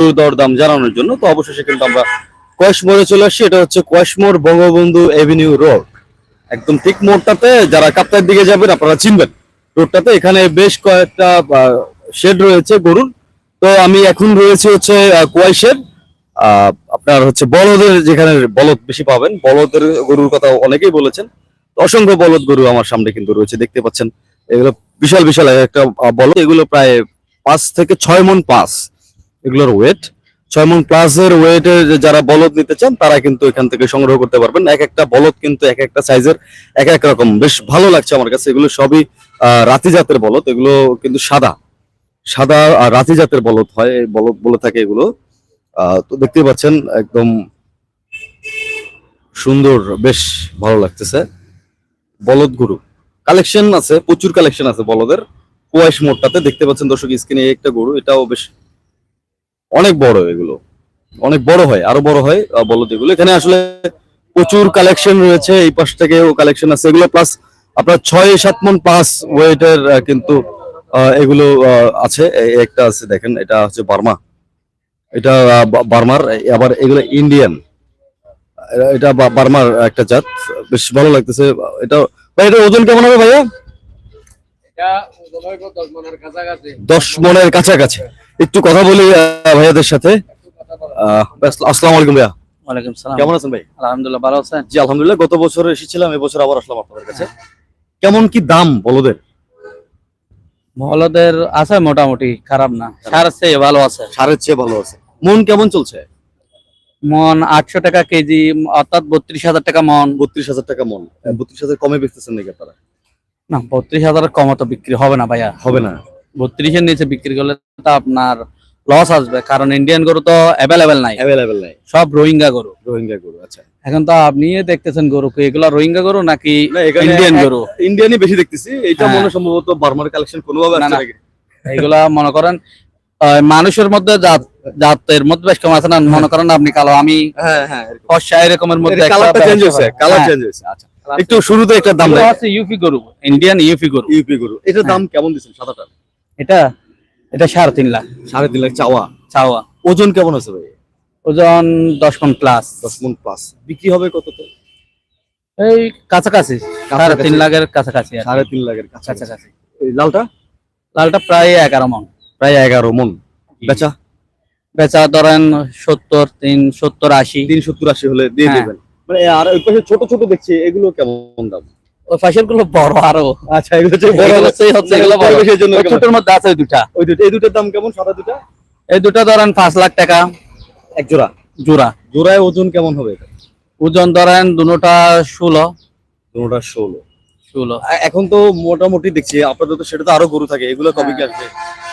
গরুর দর দাম জানানোর জন্য তো অবশেষে কিন্তু আমরা কয়েশমোড়ে চলে আসছি। এটা হচ্ছে কয়েশমোড় বঙ্গবন্ধু এভিনিউ রোড। একদম ঠিক মোড়টাতে যারা কাপ্তার দিকে যাবেন আপনারা চিনবেন। রোডটাতে এখানে বেশ কয়েকটা শেড রয়েছে গরুর। তো আমি এখন রয়েছে হচ্ছে কোয়াইশের আহ, আপনার হচ্ছে বলদের যেখানে বলদ বেশি পাবেন। বলদের গরুর কথা অনেকেই বলেছেন। অসংখ্য বলদ গরু আমার সামনে কিন্তু রয়েছে দেখতে পাচ্ছেন। এগুলো বিশাল বিশাল একটা বলদ। এগুলো প্রায় পাঁচ থেকে ছয় মন পাঁচ। এগুলোর ওয়েট ছয় মন প্লাসের ওয়েটের যারা বলদ নিতে চান, তারা কিন্তু এখান থেকে সংগ্রহ করতে পারবেন। এক একটা বলদ কিন্তু এক একটা সাইজের এক এক রকম। বেশ ভালো লাগছে আমার কাছে। এগুলো সবই রাতি জাতের বলদ। এগুলো কিন্তু সাদা। সাদা রাতি জাতের বলদ হয় বলদ বলে থাকে এগুলো। তো দেখতে পাচ্ছেন, একদম সুন্দর, বেশ ভালো লাগতেছে। বলদ গুরু। কালেকশন আছে, প্রচুর কালেকশন আছে বলদের। কুয়াশ মোড়টাতে। দেখতে পাচ্ছেন দর্শক, স্ক্রিনে একটা গরু। এটাও বেশ অনেক বড় এগুলো। অনেক বড় হয় আরও বড় হয় বলদ এগুলো। এখানে আসলে প্রচুর কালেকশন রয়েছে এই পাশ থেকেও কালেকশন আছে। এগুলো প্লাস আপনার ছয় সাত মন পাঁচ ওয়েটের কিন্তু এগুলো আছে। একটা আছে দেখেন এটা হচ্ছে বার্মা। এটা বার্মার আবার এগুলো ইন্ডিয়ান। এটা বার্মার একটা জাত। বেশ ভালো লাগতেছে। এটা ভাই এটা ওজন কেমন হবে ভাইয়া? দশ মনের কাছাকাছি। একটু কথা বলি ভাইয়াদের সাথে। আসসালামু আলাইকুম ভাইয়া। ওয়ালাইকুম সালাম। কেমন আছেন ভাই? আলহামদুলিল্লাহ ভালো আছেন? জি আলহামদুলিল্লাহ। গত বছর এসেছিলাম এবছর আবার আসলাম আপনাদের কাছে। কেমন কি দাম বলদের? বলদের আছে মোটামুটি খারাপ না। সার চেয়ে ভালো আছে। সারের চেয়ে ভালো আছে। মন কেমন চলছে? মন আটশো টাকা কেজি অর্থাৎ বত্রিশ হাজার টাকা মন। বত্রিশ হাজার টাকা মন। বত্রিশ হাজার কমে বেচতেছেন নাকি আপনারা? না বত্রিশ হাজার কম তো বিক্রি হবে না ভাইয়া। হবে না। বত্রিশের নিচে বিক্রি করলে তো আপনার লস আসবে কারণ ইন্ডিয়ান গরু তো অ্যাভেলেবেল নাই। অ্যাভেলেবেল নাই। সব রোহিঙ্গা গরু। রোহিঙ্গা গরু আচ্ছা। এখন তো আপনি দেখতেছেন গরু এগুলা রোহিঙ্গা গরু নাকি ইন্ডিয়ান গরু? ইন্ডিয়ানই বেশি দেখতেছি এটা হ্যাঁ। মনে সম্ভবত বার্মার কালেকশন কোনোভাবে আসছে এগুলা মনে করেন মানুষের মধ্যে জাত জাতের মধ্যে বেশ কম আছে না মনে করেন আপনি কালো আমি হ্যাঁ হ্যাঁ এরকমের মধ্যে একটা কালারটা চেঞ্জ হয়েছে কালার হ্যাঁ। চেঞ্জ হয়েছে আচ্ছা। একটু শুরুতে একটা দাম আছে ইউপি গরু ইন্ডিয়ান ইউপি গরু। ইউপি গরু এটার দাম কেমন দিচ্ছেন সাদাটা এটা এটা সাড়ে তিন লাখ। সাড়ে তিন লাখ চাওয়া। চাওয়া। ওজন কেমন আছে ভাই? ওজন দশ মন প্লাস দশ মন প্লাস বিক্রি হবে কততে? এই কাছাকাছি সাড়ে তিন লাখের কাছাকাছি সাড়ে তিন লাখের কাছাকাছি। লালটা? লালটা প্রায় এগারো মন। প্রায় এগারো মন। বেচা? বেচা ধরেন সত্তর তিন সত্তর আশি। তিন সত্তর আশি হলে দিয়ে হ্যাঁ। দেবেন। মানে আর ওই পাশে ছোট ছোট দেখছি এগুলো কেমন দাম? ওই পাশেরগুলো বড় আরও। আচ্ছা এগুলো বড় হচ্ছে- হচ্ছে এগুলো বড়। জন্য ওই মধ্যে আছে দুটা। ওই দুটো এই দুটোর দাম কেমন? সাদা দুটা? এই দুটা ধরেন পাঁচ লাখ টাকা। এক জোড়া? জোড়া। জোড়ায় ওজন কেমন হবে? ওজন ধরেন দুটা ষোলো। দুটোটা ষোলো। ষোলো। এখন তো মোটামুটি দেখছি আপনাদের তো সেটা তো আরও গরু থাকে এগুলো কবে কি আসবে?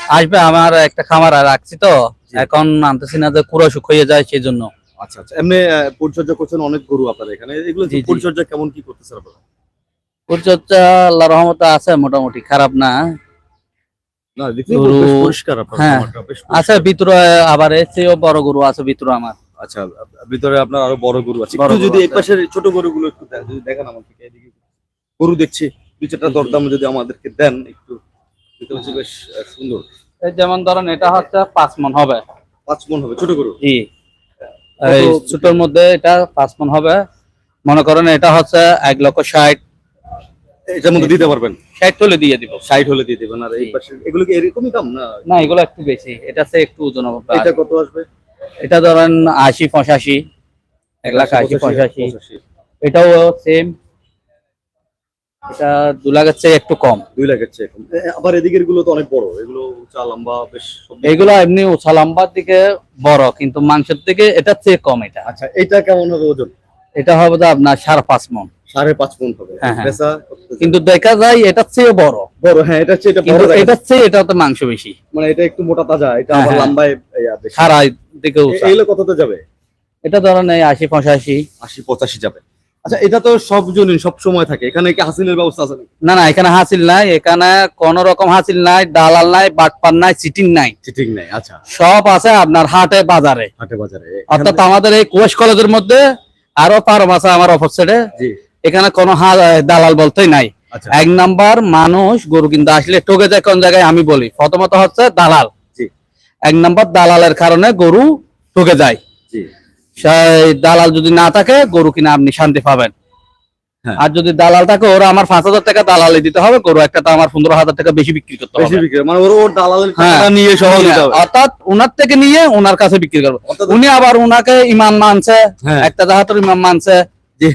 আসবে আমার একটা খামার রাখছি তো। এখন আনতেছি না যে কুড়া শুক হয়ে যায় সেই জন্য আচ্ছা আচ্ছা। এমনি পরিচর্যা করছেন অনেক গরু আপনার এখানে। এগুলো। পরিচর্যা কেমন কি করতেছেন আপনারা? পরিচর্যা আল্লাহ রহমতে আছে মোটামুটি খারাপ না। হ্যাঁ। ভিতরে আবার বড় গরু আছে ভিতরে আমার। আচ্ছা ভিতরে আপনার আরও বড় গরু আছে। একটু যদি পাশের ছোট গরুগুলো একটু যদি দেখান আমাকে এদিকে গরু দেখছি দুই চারটা দরদাম যদি আমাদেরকে দেন একটু বেশ সুন্দর। এই যেমন ধরেন এটা হচ্ছে পাঁচ মন হবে। পাঁচ মন হবে ছোট গরু? জি। কত- মধ্যে এটা পাঁচ মন হবে। মনে করেন এটা হচ্ছে এক লক্ষ ষাট এটার মধ্যে দিতে পারবেন? ষাট হলে দিয়ে দিব। ষাট হলে দিয়ে দেবেন। আর এই। পাশে এগুলো কি এরকমই দাম না? না এগুলো একটু বেশি। এটা হচ্ছে একটু ওজন হবে। এটা কত আসবে? এটা ধরেন আশি পঁচাশি। এক লাখ আশি পঁচাশি এটাও সেম এটা দু লাখের চেয়ে একটু কম। দুই লাখের চেয়ে কম। আবার এদিকেরগুলো তো অনেক বড়। এগুলো উঁচা লম্বা বেশ এগুলো এমনি উঁচা লম্বার দিকে বড় কিন্তু মাংসের থেকে এটা চেয়ে কম এটা। আচ্ছা এটা কেমন হবে ওজন? এটা হবে আপনার সাড়ে পাঁচ মন। সাড়ে পাঁচ মন হবে। হ্যাঁ, হ্যাঁ। কিন্তু দেখা যায় এটার চেয়ে বড়। বড় হ্যাঁ এটা কিন্তু বড় এটার চেয়ে এটাতে মাংস বেশি। মানে এটা একটু মোটা তাজা এটা হ্যাঁ, আবার। লম্বায় সারা দিকে এ- কততে যাবে? এটা ধরেন এই আশি পঁচাশি। আশি পঁচাশি যাবে। আচ্ছা এটা তো সব জনই সব সময় থাকে। এখানে কি হাসিলের ব্যবস্থা আছে না না এখানে হাসিল নাই। এখানে কোন রকম হাসিল নাই দালাল নাই বাটপার নাই চিটিং নাই। চিটিং নাই আচ্ছা। সব আছে আপনার হাটে বাজারে। হাটে বাজারে। অর্থাৎ আমাদের এই কুয়েশ কলেজের মধ্যে আরও ফার্ম আছে আমার অপোজিটে জি। এখানে কোনো হা- দালাল বলতেই নাই। আচ্ছা। এক নাম্বার মানুষ গরু কিন্তু আসলে ঠকে যায় কোন জায়গায় আমি বলি। প্রথমত হচ্ছে দালাল। এক নম্বর দালালের কারণে গরু ঠকে যায়। দালাল যদি না থাকে গরু কিনা আপনি শান্তি পাবেন। হ্যাঁ। আর যদি দালাল থাকে ওরা আমার পাঁচ হাজার টাকা দালালে দিতে হবে গরু একটা তো আমার পনেরো হাজার টাকা বেশি বিক্রি করতে হবে। মানে ওর দালালের। নিয়ে অর্থাৎ ওনার থেকে নিয়ে ওনার কাছে বিক্রি করব। উনি আবার ওনাকে ইমান মানছে হ্যাঁ। একটা জাহাতের ইমান মানছে জি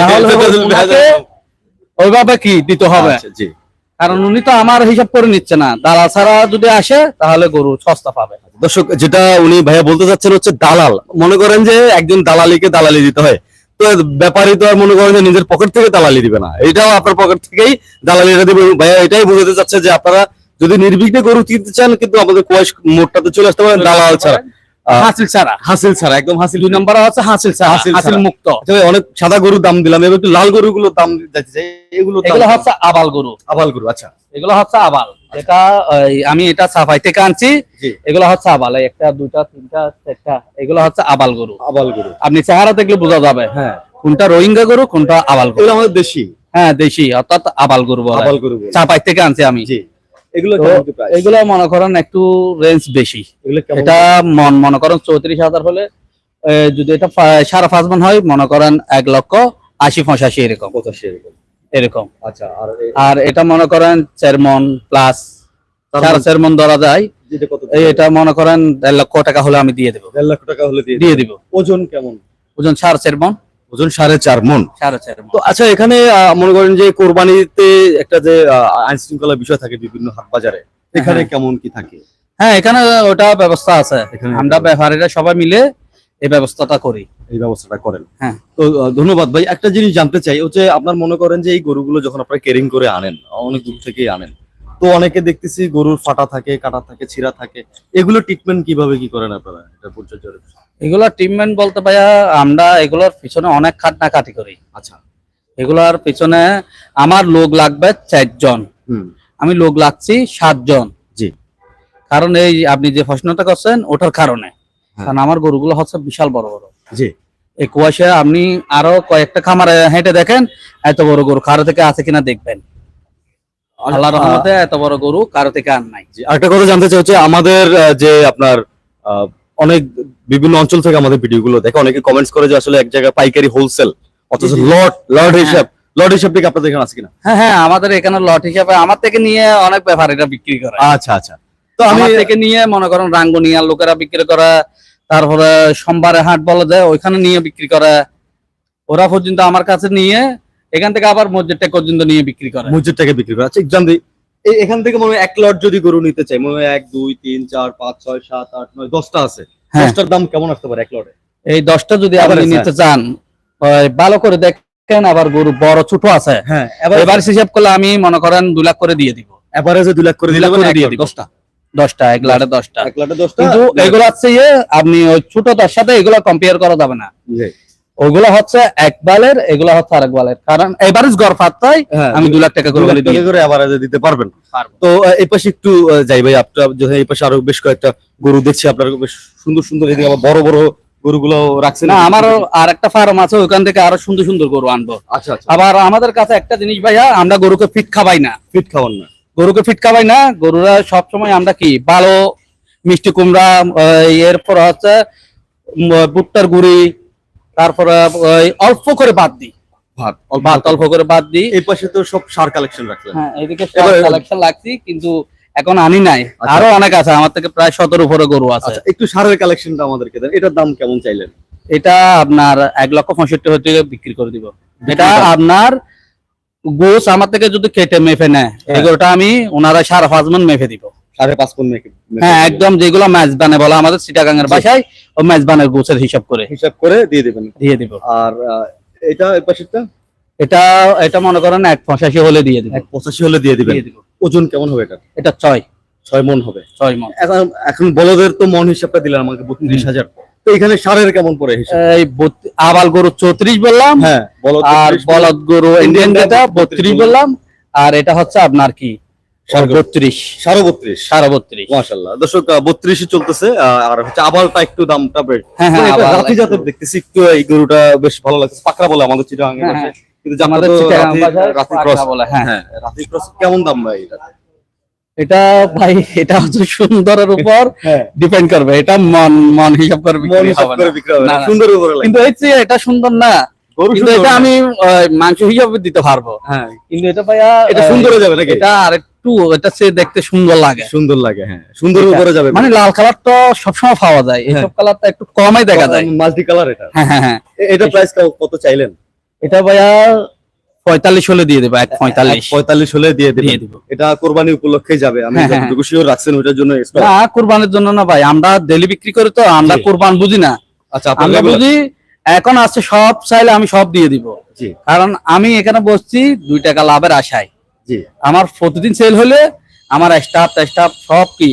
তাহলে ওইভাবে কি দিতে হবে। আচ্ছা, জি। কারণ উনি তো আমার হিসাব করে নিচ্ছে না। দালাল ছাড়া যদি আসে তাহলে গরু সস্তা পাবে। দর্শক যেটা উনি ভাইয়া বলতে চাচ্ছেন হচ্ছে দালাল। মনে করেন যে একজন দালালিকে দালালি দিতে হয়। তো ব্যাপারী তো আর মনে করেন যে নিজের পকেট থেকে দালালি দিবে না। এটাও আপনার পকেট থেকেই দালালিটা দিবে। ভাইয়া এটাই বোঝাতে চাচ্ছে যে আপনারা যদি নির্বিঘ্নে গরু কিনতে চান কিন্তু আমাদের কোয়াশ মোড়টাতে চলে আসতে পারেন দালাল ছাড়া। হাসিল ছাড়া। হাসিল ছাড়া একদম হাসিল দুই নম্বর হচ্ছে হাসিল ছাড়া হাসিল মুক্ত। আচ্ছা অনেক সাদা গরুর দাম দিলাম এবার একটু লাল গরুগুলোর দাম চাই এগুলো এগুলো হচ্ছে আবাল গরু। আবাল গরু আচ্ছা। এগুলো হচ্ছে আবাল। এটা ওই, আমি এটা সাফাই থেকে আনছি এগুলো হচ্ছে আবাল। একটা দুটা তিনটা চারটা এগুলো হচ্ছে আবাল গরু। আবাল গরু। আপনি চেহারা দেখলে বোঝা যাবে হ্যাঁ। কোনটা রোহিঙ্গা গরু কোনটা আবাল গরু। আমাদের দেশি। হ্যাঁ দেশি অর্থাৎ আবাল গরু আবাল গরু। চাপাই থেকে আনছি আমি। জি। এগুলো মনে করেন একটু রেঞ্জ বেশি। এটা মনে করেন চৌত্রিশ হাজার হলে যদি এটা সাড়ে পাঁচ মন হয় মনে করেন এক লক্ষ আশি পঁচাশি এরকম। পঁচাশি এরকম। এরকম। আচ্ছা আর এটা মনে করেন চার মন প্লাস সাড়ে চার মন ধরা যায়। এটা মনে করেন দেড় লক্ষ টাকা হলে আমি দিয়ে দেবো। দেড় লাখ টাকা হলে দিয়ে দিয়ে দিব। ওজন কেমন? ওজন সাড়ে চার মন। ওজন সাড়ে চার মন। তো আচ্ছা এখানে মনে করেন যে কোরবানিতে একটা যে আইন শৃঙ্খলা বিষয় থাকে বিভিন্ন হাট বাজারে এখানে হ্যাঁ। কেমন কি থাকে? হ্যাঁ এখানে ওটা ব্যবস্থা আছে। এখানে আমরা ব্যাপারীরা সবাই মিলে এই ব্যবস্থাটা করি। এই ব্যবস্থাটা করেন। হ্যাঁ। তো ধন্যবাদ ভাই। একটা জিনিস জানতে চাই হচ্ছে আপনার মনে করেন যে এই গরুগুলো যখন আপনারা কেরিং করে আনেন অনেক দূর থেকেই আনেন তো অনেকে দেখতেছি গরুর ফাটা থাকে কাটা থাকে ছিঁড়া থাকে। এগুলো ট্রিটমেন্ট কীভাবে কি করেন আপনারা? এটা পরিচর্যার এগুলো ট্রিটমেন্ট বলতে ভাইয়া আমরা এগুলোর পিছনে অনেক খাটনা কাটি করি। আচ্ছা। এগুলোর পিছনে আমার লোক লাগবে চারজন। হুম। আমি লোক লাগছি সাতজন। জি। কারণ এই আপনি যে প্রশ্নটা করছেন ওটার কারণে। হ্যাঁ। কারণ আমার গরুগুলো হচ্ছে বিশাল বড় বড়। জি। এই কুয়াশা আপনি আরও কয়েকটা খামারে হেঁটে দেখেন এত বড় গরু কারও থেকে আছে কিনা দেখবেন। আল্লাহ রহমতে এত বড় গরু কারও থেকে আর নাই। আরেকটা কথা জানতে চাই হচ্ছে আমাদের যে আপনার অনেক বিভিন্ন অঞ্চল থেকে আমাদের ভিডিওগুলো দেখে অনেকে কমেন্টস করে যে আসলে এক জায়গায় পাইকারি হোলসেল অথচ। লট লট হ্যাঁ। হিসাব লট হিসাব থেকে আপনাদের এখানে আছে কিনা? হ্যাঁ হ্যাঁ আমাদের এখানে লট হিসাবে আমার থেকে নিয়ে অনেক ব্যাপারীরা বিক্রি করে। আচ্ছা আচ্ছা। তো আমি থেকে নিয়ে মনে করেন রাঙ্গুনিয়ার লোকেরা বিক্রি করে তারপরে সোমবারে হাট বলা যায় ওইখানে নিয়ে বিক্রি করে। ওরা পর্যন্ত আমার কাছে নিয়ে এখান থেকে আবার মসজিদটা পর্যন্ত নিয়ে বিক্রি করে মসজিদ থেকে বিক্রি করে আচ্ছা এক্সাম দিই এখান থেকে মনে হয় এক লট যদি গরু নিতে চাই মনে হয় এক দুই তিন চার পাঁচ ছয় সাত আট নয় দশটা আছে। হ্যাঁ। দশটার দাম কেমন আসতে পারে এক লটে? এই দশটা যদি আপনি নিতে চান ভালো করে দেখেন আবার গরু বড় ছোট আছে। হ্যাঁ এবার হিসাব করলে আমি মনে করেন দু লাখ করে দিয়ে দিব। এভারেজে দুই লাখ করে দিলে দিয়ে দিব। দশটা। দশটা এক লাটে দশটা। এক লটে দশটা? কিন্তু এগুলো হচ্ছে ইয়ে আপনি ওই ছোটটার সাথে এগুলো কম্পেয়ার করা যাবে না। জি। ওগুলো হচ্ছে এক বালের এগুলো হচ্ছে আরেক বালের। কারণ এভারেজ গড় পাত্তায় হ্যাঁ আমি দু লাখ টাকা করে টাকা করে এভারেজে দিতে পারবেন। তো এই পাশে একটু যাই ভাই আপনার যখন এই পাশে আরও বেশ কয়েকটা গরু দেখছি আপনার বেশ সুন্দর সুন্দর এদিকে আবার বড় বড় গরুগুলো রাখছেন। না আমার আর একটা ফার্ম আছে ওখান থেকে আরও সুন্দর সুন্দর গরু আনব। আচ্ছা আচ্ছা। আবার আমাদের কাছে একটা জিনিস ভাইয়া আমরা গরুকে ফিট খাবাই না। ফিট খাওয়ান না। গরুকে ফিট খাবাই না গরুরা সব সময় আমরা কি ভালো মিষ্টি কুমড়া এরপর হচ্ছে ভুট্টার গুড়ি তারপরে ওই অল্প করে বাদ দিই। ভাত ভাত অল্প করে বাদ দিই। এই পাশে তো সব সার কালেকশন রাখলেন। হ্যাঁ এদিকে কালেকশন কিন্তু এখন আনি নাই। আচ্ছা। আরও অনেক আছে আমার থেকে প্রায় সতেরো উপরে গরু আছে। আচ্ছা একটু সারের কালেকশনটা আমাদেরকে দেন। এটার দাম কেমন চাইলেন? এটা আপনার এক লক্ষ পঁয়ষট্টি হতে বিক্রি করে দিব। এটা আপনার গোস আমার থেকে যদি কেটে মেপে নেয় হ্যাঁ। এগুলোটা আমি ওনারা সাড়ে পাঁচ মন মেপে দিব। সাড়ে পাঁচ পন হ্যাঁ একদম যেগুলো মেজবানে বলা আমাদের সিটাগাঙ্গের ভাষায় ও মেজবানের গোছের হিসাব করে। হিসাব করে দিয়ে দেবেন। দিয়ে দিব। আর এটা এই পাশেরটা? এটা এটা মনে করেন এক পঁচাশি হলে দিয়ে দিব। এক পঁচাশি হলে দিয়ে দিবেন। ওজন কেমন হবে এটা? এটা ছয়। ছয় মন হবে। ছয় মন। এখন এখন বলদের তো মন হিসাবটা দিলেন আমাকে বত্রিশ হাজার। তো এখানে সারের কেমন পড়ে হিসাব? এই আবাল গরু চৌত্রিশ বললাম হ্যাঁ আর বলদ গরু ইন্ডিয়ান যেটা বত্রিশ বললাম আর এটা হচ্ছে আপনার কি। বত্রিশ। সাড়ে বত্রিশ। সাড়ে বত্রিশ। মাশাল্লাহ দর্শক বত্রিশে চলতেছে আর হচ্ছে একটু দামটা হ্যাঁ হ্যাঁ জাতের দেখতেছি একটু এই গরুটা বেশ ভালো লাগছে পাকড়া বলে আমাদের চিটাগাঙ্গের হ্যাঁ। হ্যাঁ। কিন্তু আমাদের রাতি- ভাষায় রাতি পাকড়া ক্রস। বলে, হ্যাঁ। হ্যাঁ রাতি ক্রস কেমন দাম ভাই এটা? এটা ভাই এটা হচ্ছে সুন্দরের উপর ডিপেন্ড করবে। এটা মন মন হিসাব করে বিক্রি হবে। সুন্দর উপরে কিন্তু এটা সুন্দর না কিন্তু এটা আমি মাংস হিসাবে দিতে পারব। হ্যাঁ। কিন্তু এটা ভাইয়া এটা সুন্দর হয়ে যাবে নাকি? এটা আরেকটু এটা সে দেখতে সুন্দর লাগে। সুন্দর লাগে হ্যাঁ। সুন্দর এটা- উপরে যাবে। মানে লাল কালার তো সবসময় পাওয়া যায়। হ্যাঁ। এইসব কালারটা একটু কমই দেখা যায়। মাল্টি কালার এটা। হ্যাঁ হ্যাঁ হ্যাঁ। এটা প্রাইস কত চাইলেন? এটা ভাইয়া পঁয়তাল্লিশ হলে দিয়ে দেবো এক পঁয়তাল্লিশ। পঁয়তাল্লিশ হলে দিয়ে দিব। এটা কোরবানি উপলক্ষে যাবে। আমি হ্যাঁ, হ্যাঁ। যতটুকু শিওর রাখছেন ওটার জন্য। না কুরবানের জন্য না ভাই। আমরা ডেলি বিক্রি করি তো আমরা। কুরবান বুঝি না। আচ্ছা আমরা বুঝি এখন আছে সব চাইলে আমি সব দিয়ে দিব। কারণ আমি এখানে বসছি দুই টাকা লাভের আশায়। আমার প্রতিদিন সেল হলে আমার স্টাফ স্টাফ সব কি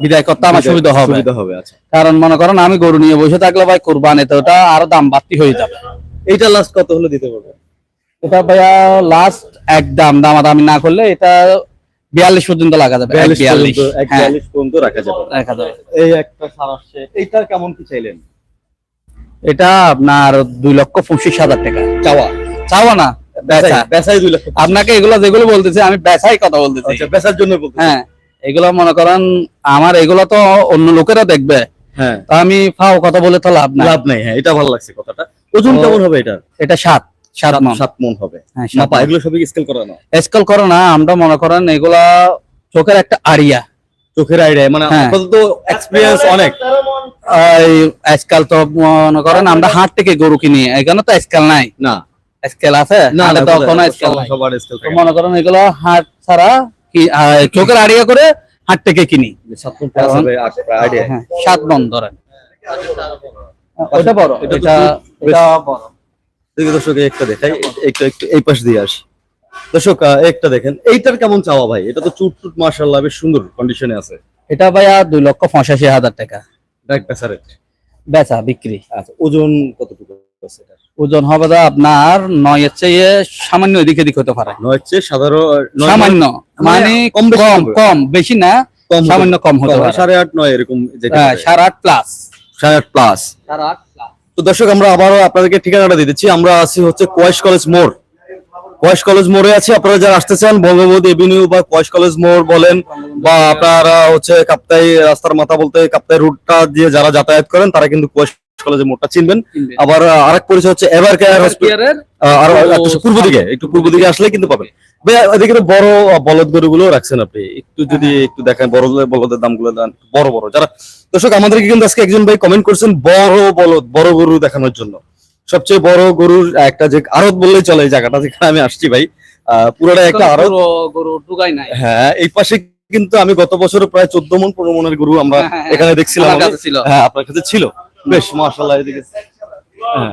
বিদায় করতে আমার সুবিধা হবে। আচ্ছা। কারণ মনে করেন আমি গরু নিয়ে বসে থাকলে ভাই ওটা আরও দাম বাড়তি হয়ে যাবে। এইটা লাস্ট কত হলে দিতে পারবেন এটা ভাইয়া লাস্ট এক দাম দামাদামি না করলে এটা বিয়াল্লিশ পর্যন্ত লাগা যাবে এক 42 বিয়াল্লিশ পর্যন্ত এক হ্যাঁ। 42 পর্যন্ত রাখা যাবে। রাখা যাবে। এই একটা সার আসছে এইটা কেমন কি চাইলেন? এটা আপনার দুই লক্ষ পঁচিশ হাজার টাকা। চাওয়া। চাওয়া না লক্ষ আপনাকে এগুলো যেগুলো বলতেছে আমি বেচাই কথা বলতেছি। আচ্ছা বেচার জন্য হ্যাঁ এগুলো মনে করেন আমার এগুলো তো অন্য লোকেরা দেখবে। হ্যাঁ। আমি ফাও কথা বলে তো লাভ নাই। লাভ নাই হ্যাঁ এটা ভালো লাগছে কথাটা। ওজন কেমন হবে এটা? এটা সাত সাত মন। সাত মন হবে। হ্যাঁ মাপা এগুলো সবই স্কেল করা না? স্কেল করো না আমরা মনে করেন এগুলা চোখের একটা আড়িয়া। চোখের আইডিয়া মানে হ্যাঁ। আপাতত এক্সপিরিয়েন্স অনেক। এই স্কেল তো মনে করেন আমরা হাট থেকে গরু কিনি এখানে তো স্কেল নাই। না। স্কেল আছে? না হাটে তো কোনো স্কেল সবার- স্কেল তো মনে করেন এগুলো হাট ছাড়া কি চোখের আড়িয়া করে হাট থেকে কিনি। সাত মন হ্যাঁ সাত মন ধরেন। ওটা বড়। এটা এটা বড়। দেখি দর্শক একটা দেখাই একটু একটু এই পাশ দিয়ে আসি। দর্শক একটা দেখেন এইটার কেমন চাওয়া ভাই? এটা তো চুট চুট মাশাআল্লাহ বেশ সুন্দর কন্ডিশনে আছে। এটা ভাইয়া দুই লক্ষ পঁচাশি হাজার টাকা। বেচা বিক্রি। আচ্ছা ওজন কতটুকু আছে এটার? ওজন হবে দা আপনার নয়ের চেয়ে সামান্য এদিকে দিক হতে পারে। নয় হচ্ছে সাধারণ সামান্য মানে কম কম কম বেশি না কম সামান্য কম হতে পারে। সাড়ে আট নয় এরকম হ্যাঁ, সাড়ে আট প্লাস সাড়ে আট প্লাস সাড়ে আট তো দর্শক আমরা আবারও আপনাদেরকে ঠিকানাটা দিয়ে দিচ্ছি। আমরা আছি হচ্ছে কোয়েশ কলেজ মোড়। কোয়েশ কলেজ মোড়ে আছি। আপনারা যারা আসতে চান বঙ্গবন্ধু এভিনিউ বা কোয়েশ কলেজ মোড় বলেন বা আপনারা হচ্ছে কাপ্তাই রাস্তার মাথা বলতে কাপ্তাই রুটটা দিয়ে যারা যাতায়াত করেন তারা কিন্তু কোয়েশ মোড়টা চিনবেন। আবার আরেক পরিচয় হচ্ছে এভার কেয়ার আর পূর্ব দিকে একটু পূর্ব দিকে আসলে কিন্তু পাবেন। ভাই এদিকে তো বড় বলদ গরুগুলো রাখছেন আপনি। একটু যদি একটু দেখেন বড় বলদের দামগুলো দেন বড় বড়। যারা দর্শক আমাদেরকে কিন্তু আজকে একজন ভাই কমেন্ট করছেন বড় বলদ বড় গরু দেখানোর জন্য। সবচেয়ে বড় গরুর একটা যে আড়ত বললেই চলে এই জায়গাটা যেখানে আমি আসছি ভাই। আহ, পুরোটা একটা আড়ত। গরু ঢুকাই নাই। হ্যাঁ এই পাশে কিন্তু আমি গত বছর প্রায় চোদ্দ মন পনেরো মনের গরু আমরা হ্যাঁ, হ্যাঁ, এখানে দেখছিলাম। হ্যাঁ আপনার কাছে ছিল। বেশ মাশাআল্লাহ এদিকে হ্যাঁ।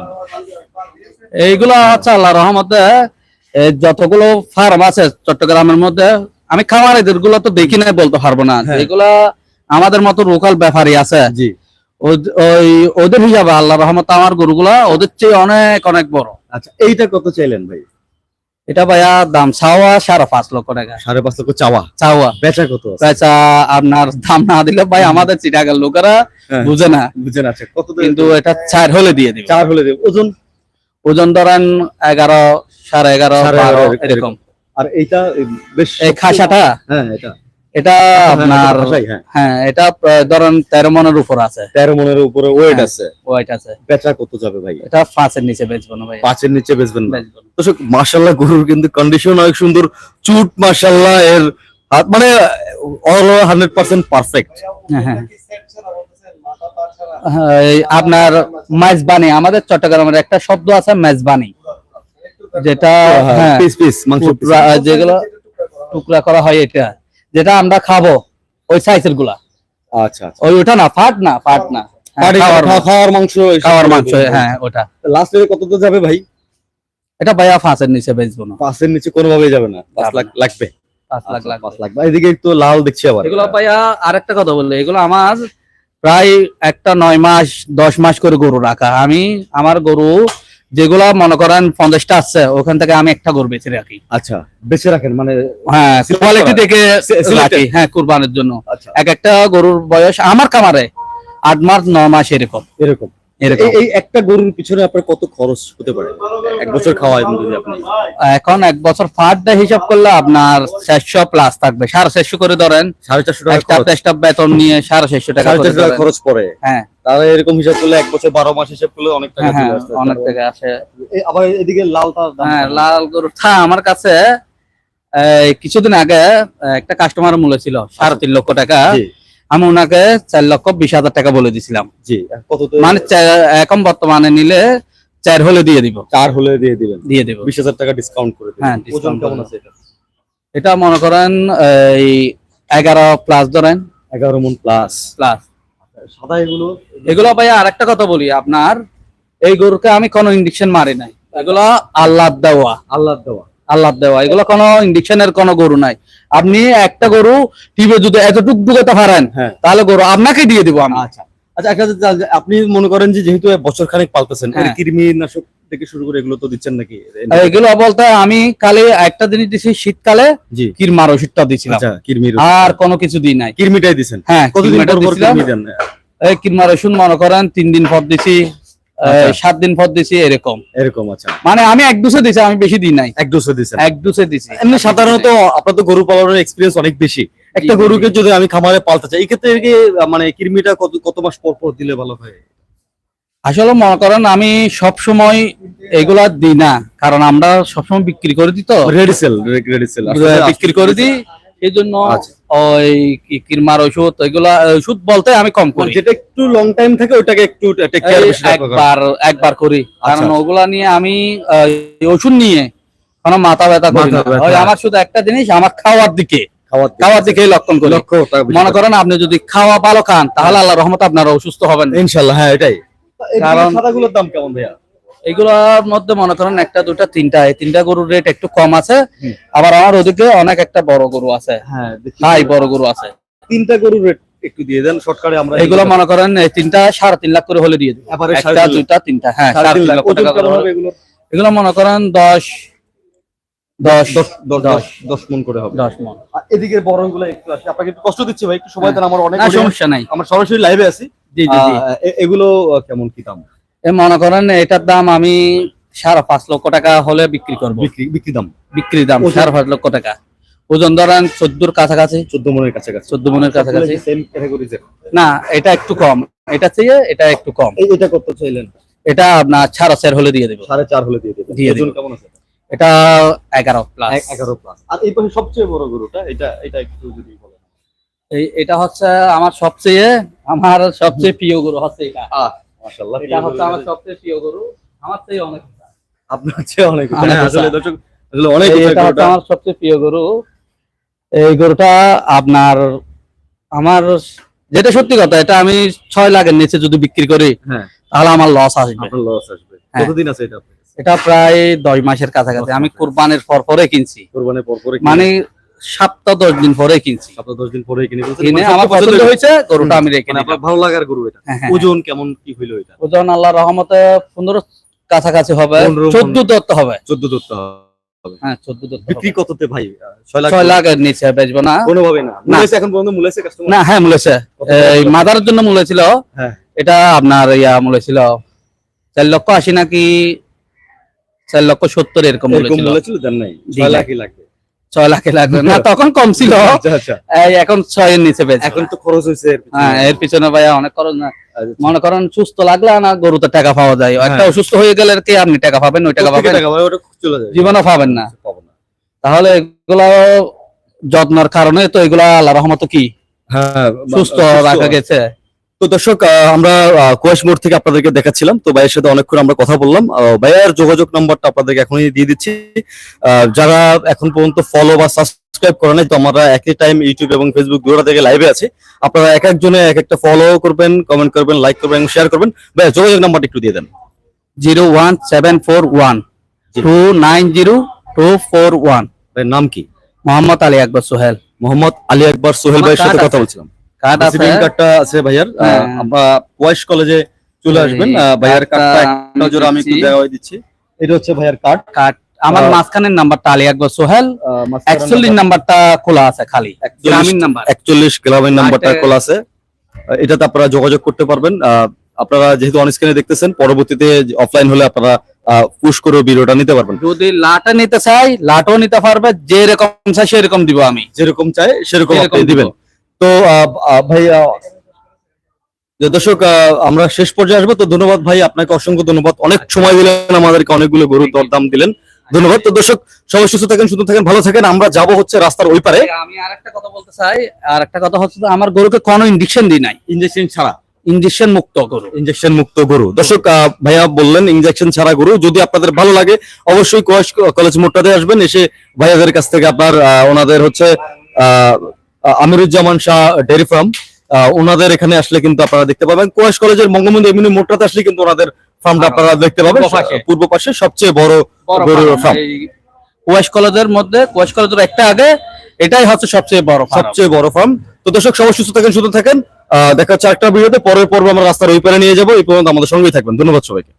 এইগুলো আছে আল্লাহ রহমতে যতগুলো ফার্ম আছে চট্টগ্রামের মধ্যে আমি খামারিদেরগুলো তো দেখি নাই বলতে পারব না। হ্যাঁ। যেগুলা আমাদের মতো লোকাল ব্যাপারী আছে জি। ওই ওদের হিসাবে আল্লাহ রহমত আমার গরুগুলা ওদের চেয়ে অনেক অনেক বড়। আচ্ছা এইটা কত চাইলেন ভাই? এটা ভাইয়া দাম চাওয়া সাড়ে পাঁচ লক্ষ টাকা। সাড়ে পাঁচ লক্ষ চাওয়া? চাওয়া। বেচা কত বেচা আপনার দাম না দিলে ভাই আমাদের চিটাগার লোকেরা হ্যাঁ। বুঝে না। বুঝে না কত কিন্তু এটা চার হলে দিয়ে দিবে। চার হলে দিবে। ওজন? ওজন ধরেন এগারো সাড়ে এগারো এগারো, এরকম। আর এইটা বেশ এই খাসাটা? হ্যাঁ এটা। এটা আপনার হ্যাঁ। হ্যাঁ এটা ধরেন তেরো মনের উপর আছে। তেরো মনের উপরে ওয়েট হ্যাঁ। আছে। ওয়াইট আছে। বেচা কত যাবে ভাই? এটা পাঁচের নিচে বেচবো না ভাই। পাঁচের নিচে বেচবেন না। দর্শক মাশাল্লাহ গরুর কিন্তু কন্ডিশন অনেক সুন্দর। চুট মাশাল্লাহ এর মানে অল হান্ড্রেড পার্সেন্ট পারফেক্ট হ্যাঁ, হ্যাঁ। হ্যাঁ, এই আপনার মেজবানি আমাদের চট্টগ্রামের একটা শব্দ আছে মেজবানি। যেটা হ্যাঁ পিস পিস মাংস টুকরা- যেগুলো টুকরা করা হয় এটা। যেটা আমরা খাব ওই সাইজেরগুলা। আচ্ছা আচ্ছা। ওই ওটা না ফাট না ফাট না। হ্যাঁ, খাওয়ার মাংস খাওয়ার মাংস হ্যাঁ ওটা। লাস্ট কত তো যাবে ভাই? এটা ভাইয়া পাঁচের নিচে বেচবো না। পাঁচের নিচে কোনোভাবেই যাবে না পাঁচ লাখ লাগবে। পাঁচ লাখ আচ্ছা, লাখ পাঁচ লাখ। এদিকে একটু লাল দেখছি আবার। এগুলো ভাইয়া আরেকটা কথা বললে এগুলো আমার প্রায় একটা নয় মাস দশ মাস করে গরু রাখা। আমি আমার গরু যেগুলা মনে করেন পঞ্চাশটা আছে ওখান থেকে আমি একটা গরু বেঁচে রাখি। আচ্ছা বেঁচে রাখেন মানে হ্যাঁ কোয়ালিটি দেখে রাখি হ্যাঁ কুরবানের জন্য। আচ্ছা। এক একটা গরুর বয়স আমার কামারে আট মাস ন মাস এরকম এরকম। এরকম। এই- একটা গরুর পিছনে আপনার কত খরচ হতে পারে? এক বছর খাওয়ায় যদি আপনি এখন এক বছর ফার্ড হিসাব করলে আপনার চারশো প্লাস থাকবে। সাড়ে চারশো করে ধরেন। সাড়ে চারশো টাকা একটা বেতন নিয়ে সাড়ে চারশো টাকা। খরচ পড়ে। হ্যাঁ। তাহলে এরকম হিসাব করলে এক বছর বারো মাস হিসাব করলে অনেক টাকা হ্যাঁ অনেক টাকা আসে। আবার এদিকে দাম। হ্যাঁ? লাল আমার কাছে কিছুদিন আগে একটা কাস্টমার মূল্য ছিল সাড়ে তিন লক্ষ টাকা। আমি ওনাকে চার লক্ষ বিশ হাজার টাকা বলে দিছিলাম। জি কত মানে এখন বর্তমানে নিলে চার হলে দিয়ে দিব। চার হলে দিয়ে দিবেন। দিয়ে দিব। বিশ হাজার টাকা ডিসকাউন্ট করে হ্যাঁ, discount কেমন আছে এটা? এটা মনে করেন এই এগারো প্লাস ধরেন। এগারো মন প্লাস প্লাস সাদা এগুলো এগুলো ভাই আর একটা কথা বলি আপনার এই গরুকে আমি কোনো ইন্ডিকশন মারি নাই। এগুলো আল্লাহ দেওয়া। আল্লাহ দেওয়া। আল্লাহ দেওয়া। এগুলো কোনো ইন্ডিকশনের কোনো গরু নাই। আপনি একটা গরু টিপে যদি এতটুক ঢুকাতে পারেন হ্যাঁ। তাহলে গরু আপনাকে দিয়ে দিব আমি। আচ্ছা। আচ্ছা একটা আপনি মনে করেন যে যেহেতু বছর খানেক পালতেছেন হ্যাঁ। কৃমি নাশক থেকে শুরু করে এগুলো তো দিচ্ছেন নাকি? এগুলো বলতে আমি কালে একটা জিনিস দিছি শীতকালে কিরমার ওষুধটা দিছিলাম। আচ্ছা আর কোনো কিছু দিই নাই। কিরমিটাই দিছেন? হ্যাঁ কতদিন পর পর কিরমি দেন? এই কিরমার ওষুধ মনে করেন তিন দিন পর দিছি। সাত দিন পর দিছি এরকম। এরকম আচ্ছা। মানে আমি এক ডোসে দিছি আমি বেশি দিই নাই। এক ডোজে দিছেন। এক ডোসে দিছি। এমনি সাধারণত আপনার তো গরু পালনের এক্সপিরিয়েন্স অনেক বেশি। একটা গরুকে যদি আমি খামারে পালতে চাই এই ক্ষেত্রে মানে কিরমিটা কত কত মাস পর পর দিলে ভালো হয়? আসলে মনে করেন আমি সব সময় এগুলা দিই না। কারণ আমরা সবসময় বিক্রি করে দিই তো। রেডি সেল রেডি সেল বিক্রি করে দিই। এই জন্য আচ্ছা। ওই কিরমার ওষুধ এগুলা ওষুধ বলতে আমি কম করি। যেটা একটু লং টাইম থাকে ওটাকে একটু টেক কেয়ার এই বেশি রাখা দরকার। একবার একবার করি। কারণ আচ্ছা। ওগুলা নিয়ে আমি ওষুধ নিয়ে কোনো মাথা ব্যথা করি আমার শুধু একটা জিনিস আমার খাওয়ার দিকে। খাওয়ার খাওয়ার দিকে লক্ষণ করি। লক্ষ্য মনে করেন আপনি যদি খাওয়া ভালো খান তাহলে আল্লাহ রহমত আপনার অসুস্থ হবেন ইনশাল্লাহ হ্যাঁ এটাই। কারণ কারণ- দাম কেমন ভাইয়া? এগুলোর মধ্যে মনে করেন একটা দুটা তিনটা। এই তিনটা গরুর রেট একটু কম আছে। আবার আমার ওদিকে অনেক একটা বড় গরু আছে। হ্যাঁ হাই বড় গরু আছে। তিনটা গরুর রেট একটু দিয়ে দেন শর্টকাটে আমরা এগুলো মনে করেন তিনটা সাড়ে তিন লাখ করে হলে দিয়ে একটা তিনটা হ্যাঁ সাড়ে তিন লাখ। এগুলো? মনে করেন দশ দশ দশ দশ মন করে হবে। দশ মন। গুলো একটু আসে। আপনাকে একটু কষ্ট দিচ্ছি ভাই একটু সময় দেন আমার অনেক সমস্যা নাই। আমার সরাসরি লাইভে আছি। জি জি জি। এগুলো কেমন কি দাম? মনে করেন এটার দাম আমি সাড়ে পাঁচ লক্ষ টাকা হলে বিক্রি করব। বিক্রি বিক্রি দাম? বিক্রি দাম সাড়ে পাঁচ লক্ষ টাকা। ওজন ধরেন চোদ্দোর কাছাকাছি। চোদ্দ মনের কাছাকাছি। চোদ্দ মনের কাছাকাছি। না এটা একটু কম। এটা চেয়ে এটা একটু কম। এটা করতে চাইলেন? এটা আপনার ছাড়া চার হলে দিয়ে দেবো। সাড়ে চার হলে দিয়ে দেবো। দিয়ে ওজন কেমন আছে? এটা এগারো প্লাস এগারো প্লাস আর এই পাশে সবচেয়ে বড় গরুটা এটা এটা একটু যদি বলেন। এই এটা হচ্ছে আমার সবচেয়ে আমার সবচেয়ে প্রিয় গরু হচ্ছে এটা। মাশাআল্লাহ। এটা হচ্ছে আমার সবচেয়ে প্রিয় গরু আমার চেয়ে অনেক আপনার চেয়ে অনেক অনেক হ্যাঁ, আসলে দর্শক আসলে অনেক এই- এটা হচ্ছে গরুটা। আমার সবচেয়ে প্রিয় গরু। এই গরুটা আপনার আমার যেটা সত্যি কথা এটা আমি ছয় লাখের নিচে যদি বিক্রি করি হ্যাঁ। তাহলে আমার লস আসবে। লস আসবে। হ্যাঁ। কতদিন আছে এটা এটা প্রায় দশ মাসের কাছাকাছি। আমি কোরবানের পর পরে কিনছি। কোরবানির পর পরে মানে সপ্তাহ দশ দিন পরে কিনছি। সপ্তাহ দশ দিন পরে কিনে ফেলছেন। কিনে মানে আমার পছন্দ হয়েছে গরুটা আমি রেখে মানে আপনার ভালো লাগার গরু এটা। হ্যাঁ, হ্যাঁ, ওজন কেমন কি হইল এটা? ওজন আল্লাহ রহমতে পনেরো কাছাকাছি হবে চোদ্দ দত্ত হবে। চোদ্দ দত্ত হ্যাঁ চোদ্দ দত্ত বিক্রি কততে ভাই? ছয় লাখ নিচে বেচবো না। কোনোভাবে না। এখন পর্যন্ত মূলেছে না হ্যাঁ মূলেছে। মাদারের জন্য মূল্য ছিল হ্যাঁ। এটা আপনার ইয়া মূল্য ছিল চার লক্ষ আশি নাকি চার লক্ষ সত্তর এরকম ছিল মূলেছিল। দেন নাই। ছয়। লাখই লাগবে। ছয় লাখে লাগবে। না তখন কম ছিল। আচ্ছা আচ্ছা। এখন ছয়ের নিচে বেচে। এখন তো খরচ হয়েছে এর পিছনে। হ্যাঁ এর পিছনে ভাইয়া অনেক খরচ না। আচ্ছা। মনে করেন সুস্থ লাগলে না গরুতে টাকা পাওয়া যায়। একটা হ্যাঁ। অসুস্থ হয়ে গেলে কি আপনি টাকা পাবেন ওই টাকা পাবেন। টাকা পাবে? ওটা চলে যাবে জীবনে পাবেন না। তাহলে এগুলো যত্নের কারণে তো এগুলা আল্লাহ রহমত কি? হ্যাঁ সুস্থ। রাখা গেছে। তো দর্শক আমরা কোয়েশ মোড় থেকে আপনাদেরকে দেখাচ্ছিলাম। তো ভাইয়ের সাথে অনেকক্ষণ আমরা কথা বললাম। ভাইয়ের যোগাযোগ নাম্বারটা আপনাদেরকে এখনই দিয়ে দিচ্ছি। যারা এখন পর্যন্ত ফলো বা সাবস্ক্রাইব করে নাই তো আমরা একই টাইম ইউটিউব এবং ফেসবুক দুটো থেকে লাইভে আছি। আপনারা এক একজনে এক একটা ফলো করবেন কমেন্ট করবেন লাইক করবেন এবং শেয়ার করবেন। ভাইয়া যোগাযোগ নাম্বারটা একটু দিয়ে দেন। Zero one seven four one. Two nine zero two four one. ভাইয়ের নাম কি? মোহাম্মদ আলী আকবর সোহেল। মোহাম্মদ আলী আকবর সোহেল ভাইয়ের সাথে কথা বলছিলাম। কার্ড আছে। কার্ডটা আছে ভাইয়ার। আমরা কোয়েশ কলেজে চলে আসবেন। ভাইয়ার কার্ডটা কার্ডটা আমি একটু দেওয়া দিচ্ছি। এটা হচ্ছে ভাইয়ার কার্ড কার্ড আমার মাঝখানের নাম্বারটা আলী আকবর সোহেল। একচল্লিশ নাম্বারটা। খোলা আছে খালি। গ্রামীণ নাম্বার। একচল্লিশ গ্রামের নাম্বারটা খোলা আছে। এটাতে আপনারা যোগাযোগ করতে পারবেন। আপনারা যেহেতু অন স্ক্রিনে দেখতেছেন পরবর্তীতে অফলাইন হলে আপনারা পুশ করে ভিডিওটা নিতে পারবেন। যদি লাটা নিতে চাই লাটও নিতে পারবে। যে রকম চাই সেরকম দিব আমি। যেরকম চাই সেরকম। দিবেন। তো ভাই যে দর্শক আমরা শেষ পর্যায়ে আসব। তো ধন্যবাদ ভাই আপনাকে অসংখ্য ধন্যবাদ। অনেক সময় দিলেন আমাদেরকে অনেকগুলো গরুর দরদাম দিলেন। ধন্যবাদ। তো দর্শক সবাই সুস্থ থাকেন সুস্থ থাকেন ভালো থাকেন। আমরা যাব হচ্ছে রাস্তার ওই পারে। আমি আরেকটা কথা বলতে চাই। আর একটা কথা হচ্ছে আমার গরুকে কোনো ইঞ্জেকশন দিই নাই। ইঞ্জেকশন ছাড়া? ইঞ্জেকশন মুক্ত গরু। ইনজেকশন মুক্ত গরু। দর্শক ভাইয়া বললেন ইনজেকশন ছাড়া গরু। যদি আপনাদের ভালো লাগে অবশ্যই কলেজ মোড়টাতে আসবেন। এসে ভাইয়াদের কাছ থেকে আপনার ওনাদের হচ্ছে আহ, আমিরুজ্জামান শাহ ডেয়ারি ফার্ম। ওনাদের এখানে আসলে কিন্তু আপনারা দেখতে পাবেন। কোয়াশ কলেজের বঙ্গবন্ধু এমনি মোড়টাতে আসলে কিন্তু ওনাদের ফার্মটা আপনারা দেখতে পাবেন। পূর্ব পাশে। সবচেয়ে বড় গরুর ফার্ম। কোয়াশ কলেজের মধ্যে কোয়াশ কলেজের একটা আগে এটাই হচ্ছে সবচেয়ে বড় সবচেয়ে বড় ফার্ম। তো দর্শক সবাই সুস্থ থাকেন সুস্থ থাকেন। আহ, দেখা হচ্ছে একটা ভিডিওতে। পরের পর্ব আমরা রাস্তার ওই পারে নিয়ে যাব। এই পর্যন্ত আমাদের সঙ্গেই থাকবেন। ধন্যবাদ সবাইকে।